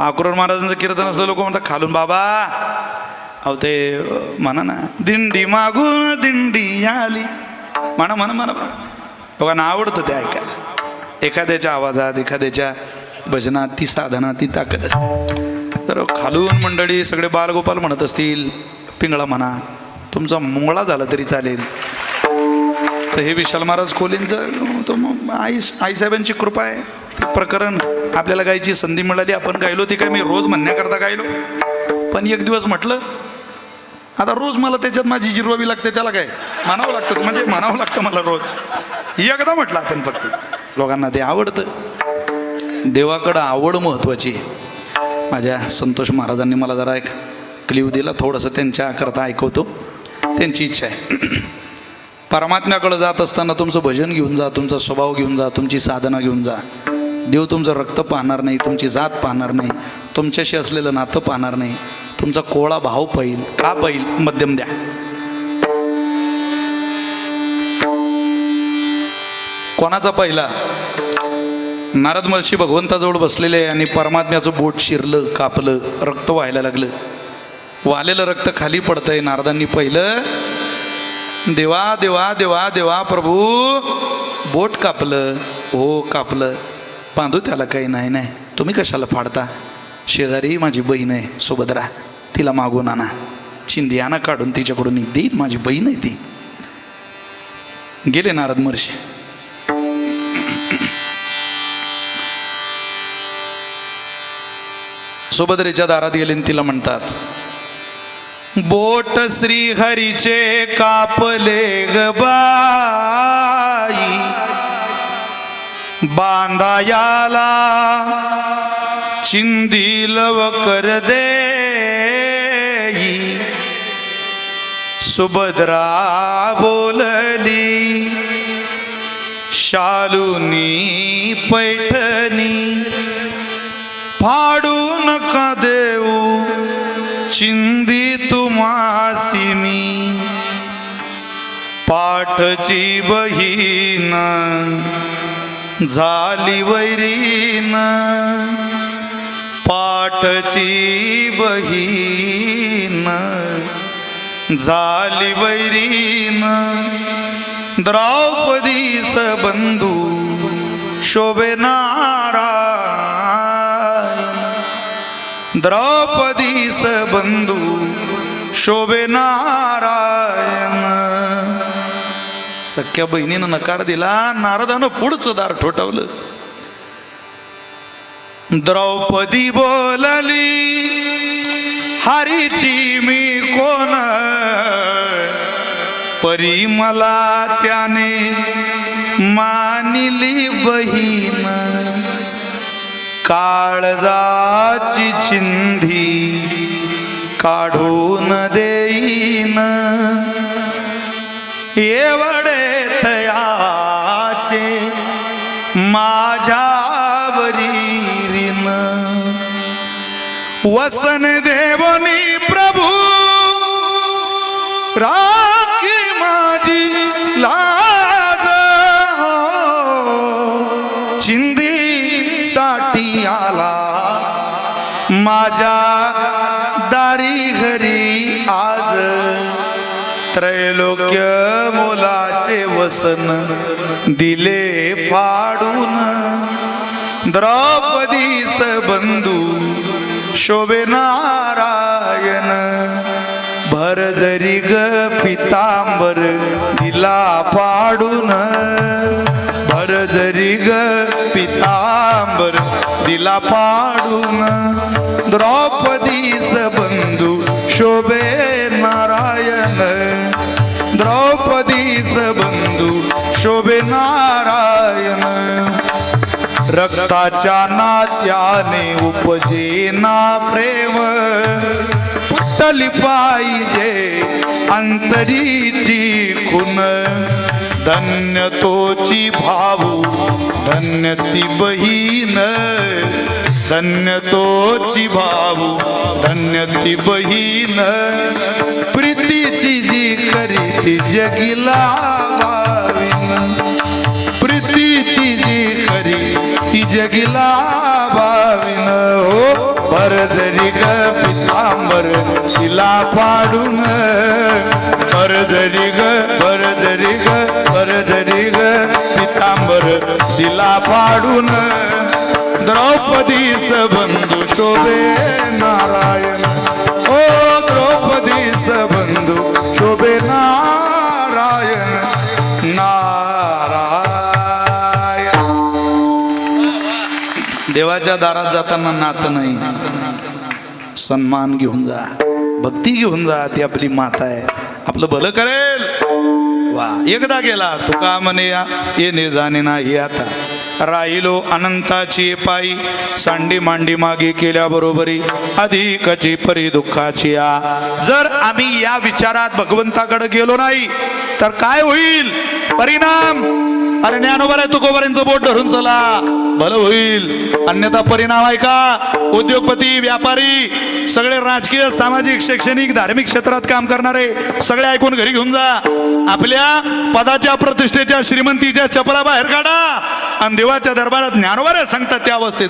अक्रोर महाराजांचं कीर्तन असलं लोक म्हणतात खालून बाबा. अहो ते म्हणा ना दिंडी मागून दिंडी आली. म्हणा म्हणा म्हणा लोकांना आवडतं ते ऐकायला. एखाद्याच्या आवाजात एखाद्याच्या भजनात ती साधना ती ताकद असते. तर खालून मंडळी सगळे बालगोपाल म्हणत असतील पिंगळा म्हणा तुमचा मुंगळा झाला तरी चालेल. तर हे विशाल महाराज खोलींचं तो आई आईसाहेबांची कृपा आहे. प्रकरण आपल्याला गायची संधी मिळाली. आपण गायलो ती काय मी रोज म्हणण्याकरता गायलो. पण एक दिवस म्हटलं आता रोज मला त्याच्यात माझी जिरवावी लागते त्याला काय? म्हणावं लागतं म्हणजे म्हणावं लागतं मला रोज. एकदा म्हटलं आपण फक्त. लोकांना ते आवडतं. देवाकडं आवड महत्त्वाची आहे. माझ्या संतोष महाराजांनी मला जरा एक क्लिव दिला थोडंसं त्यांच्याकरता ऐकवतो. त्यांची इच्छा आहे. परमात्म्याकडं जात असताना तुमचं भजन घेऊन जा तुमचा स्वभाव घेऊन जा तुमची साधना घेऊन जा. देव तुमचं रक्त पाहणार नाही तुमची जात पाहणार नाही तुमच्याशी असलेलं नातं पाहणार नाही तुमचा कोळा भाव पाहिल का पाहिल? मध्यम द्या. कोणाचा पहिला? नारद महर्षी भगवंताजवळ बसलेले आणि परमात्म्याचं बोट शिरलं कापलं रक्त व्हायला लागलं. वालेलं रक्त खाली पडतंय नारदांनी पहिलं देवा देवा देवा देवा प्रभू बोट कापलं हो कापलं. बांधू त्याला काही नाही नाही. तुम्ही कशाला फाडता? शेजारी माझी बहीण आहे सुभद्रा तिला मागून आणा. चिंदियाना आणा काढून तिच्याकडून. देईन देईल माझी बहीण आहे ती. गेले नारद महर्षी. सुभद्रेच्या दारात गेले आणि तिला म्हणतात बोट श्री हरीचे कापले ग बाई. बांधायाला चिंदी लवकर दे. सुभद्रा बोलली शालुनी पैठणी फाडू नका देऊ चिंदी तुम्हासी मी. पाठची बहीण झाली वैरीन. पाठची बहीण. झाली वैरीन. द्रौपदीस बंधू शोभेनारा द्रौपदीस बंधू सख्या बहिणीनं नकार दिला नारदानं पुढचं दार ठोठावलं. द्रौपदी बोलली हरीची मी कोण? परी मला त्याने मानिली बहीण. काळजाची चिंधी काढून देईन. येवा वसन देवनी प्रभू राखी माझी लाज. चिंदी साठी आला माझ्या दारी घरी आज. त्रैलोक्य मोलाचे वसन दिले फाडून. द्रौपदीस बंधू शोभे नारायण. भर जरी ग पितांबर दिला पाडून. भर जरी ग पितांबर दिला पाडून. द्रौपदी सब रक्ताच्या नात्याने उपजेना प्रेम. फुटली पाहिजे अंतरीची खुन धन्य तोची भाऊ धन्य ती बहीण. धन्य तोची भाऊ धन्य ती बहीण. प्रीतीची जी करी ती जगिला भाविन प्रीतीची ती जगिला भाविन हो परजरी ग पितांबर तिला पाडून. परजरी ग परजरी ग परजरी ग पितांबर तिला पाडून. द्रौपदीस बंधू शोभे नारायण. देवाच्या दारात जाताना नातं नाही. सन्मान घेऊन जा. भक्ती घेऊन जा ती आपली माता आहे. आपलं भलं करेल. वा एकदा गेला तुका म्हणे येणे जाणे नाही आता. राहिलो अनंताची पायी सांडी मांडी मागे केल्या बरोबरी अधिकची परी दुःखाची आ. जर आम्ही या विचारात भगवंताकडे गेलो नाही तर काय होईल? परिणाम? अरे ज्ञानोबर आहे तुकोबऱ्यांचं बोट धरून चला. भलं होईल. अन्यथा परिणाम आहे का? उद्योगपती व्यापारी सगळे राजकीय सामाजिक शैक्षणिक धार्मिक क्षेत्रात काम करणारे सगळे ऐकून घरी घेऊन जा. आपल्या पदाच्या प्रतिष्ठेच्या श्रीमंतीच्या चपला बाहेर काढा. आणि देवाच्या दरबारात ज्ञानोबर आहे सांगतात त्या अवस्थेत.